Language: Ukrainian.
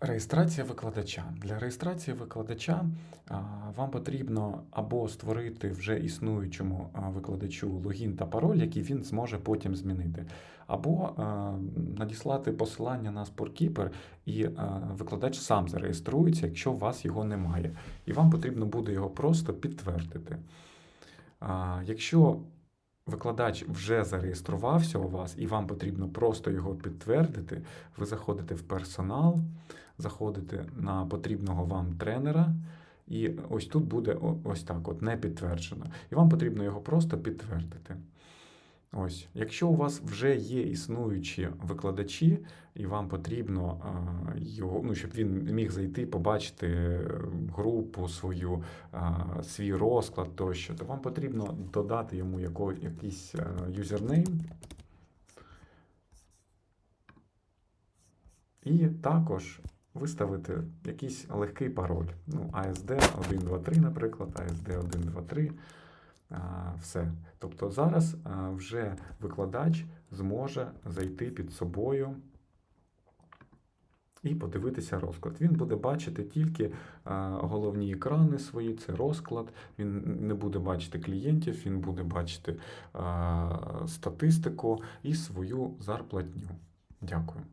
Реєстрація викладача. Для реєстрації викладача вам потрібно або створити вже існуючому викладачу логін та пароль, який він зможе потім змінити, або надіслати посилання на SportKeeper, і викладач сам зареєструється, якщо у вас його немає. І вам потрібно буде його просто підтвердити. Якщо викладач вже зареєструвався у вас, і вам потрібно просто його підтвердити, ви заходите в персонал, заходите на потрібного вам тренера, і ось тут буде ось так: от не підтверджено. І вам потрібно його просто підтвердити. Ось, якщо у вас вже є існуючі викладачі, і вам потрібно його, ну, щоб він міг зайти, побачити е, групу свою, свій розклад тощо, то вам потрібно додати йому яко, якийсь е, юзернейм. І також виставити якийсь легкий пароль. Ну, ASD 123, наприклад, ASD 123. А, Все. Тобто зараз вже викладач зможе зайти під собою і подивитися розклад. Він буде бачити тільки головні екрани свої, це розклад. Він не буде бачити клієнтів, він буде бачити статистику і свою зарплатню. Дякую.